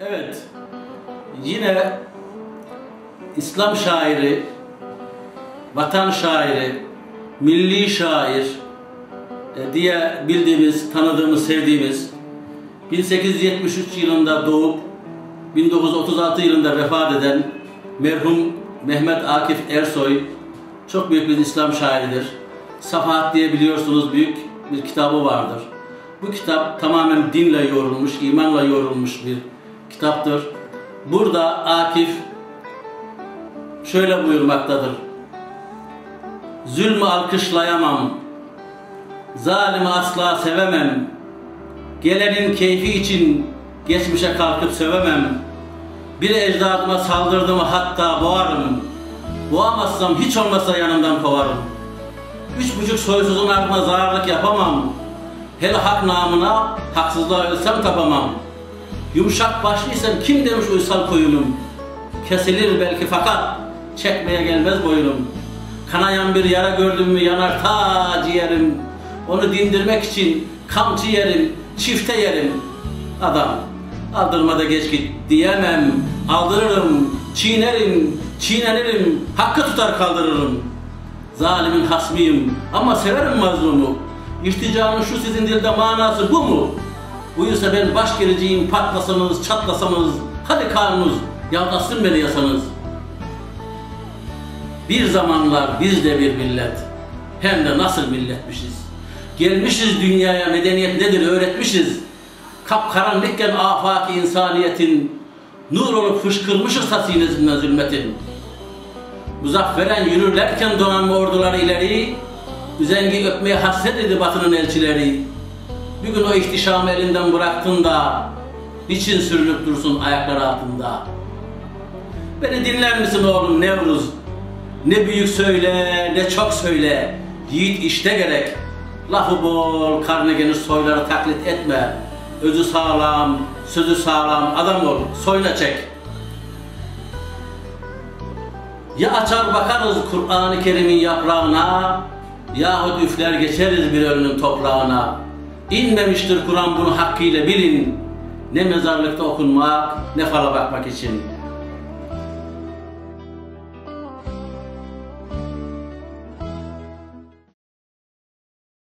Evet, yine İslam şairi, vatan şairi, milli şair e, diye bildiğimiz, tanıdığımız, sevdiğimiz 1873 yılında doğup 1936 yılında vefat eden merhum Mehmet Akif Ersoy çok büyük bir İslam şairidir. Safahat diye biliyorsunuz büyük bir kitabı vardır. Bu kitap tamamen dinle yoğrulmuş, imanla yoğrulmuş bir kitaptır. Burada Akif şöyle buyurmaktadır. Zulmü alkışlayamam, zalimi asla sevemem, gelenin keyfi için geçmişe kalkıp sövemem, bir ecdadıma saldırdım hatta boğarım, boğamazsam hiç olmazsa yanımdan kovarım. Üç buçuk soysuzun ardına zararlık yapamam, hele hak namına haksızlığa ölsem tapamam. Yumuşak başlıysam kim demiş uysal koyunum, kesilir belki fakat çekmeye gelmez boyunum. Kanayan bir yara gördüm mü yanar ta ciğerim. Onu dindirmek için kamçı yerim, çifte yerim. Adam, aldırmada geç git diyemem. Aldırırım, çiğnerim, çiğnenirim, hakkı tutar kaldırırım. Zalimin hasmiyim ama severim mazlumu. İrticanın şu sizin dilde manası bu mu? Buyursa ben baş gericiyim patlasanız, çatlasanız, hadi kanunuz, yalgasın beni yasanız. Bir zamanlar biz de bir millet, hem de nasıl milletmişiz. Gelmişiz dünyaya medeniyet nedir öğretmişiz. Kapkaranlıkken afaki insaniyetin, nur olup fışkırmışız hasinesinden zulmetin. Muzafferen yürürlerken donanma orduları ileri, üzengi öpmeye hasret idi batının elçileri. Bir gün o ihtişamı elinden bıraktın da, niçin sürünüp dursun ayakları altında? Beni dinler misin oğlum Nevruz? Ne büyük söyle, ne çok söyle. Yiğit işte gerek. Lafı bol, karnı geniş soyları taklit etme. Özü sağlam, sözü sağlam, adam ol, soyla çek. Ya açar bakarız Kur'an-ı Kerim'in yaprağına, yahut üfler geçeriz bir ölünün toprağına. İnmemiştir Kur'an bunu hakkıyla bilin. Ne mezarlıkta okunmak, ne fala bakmak için.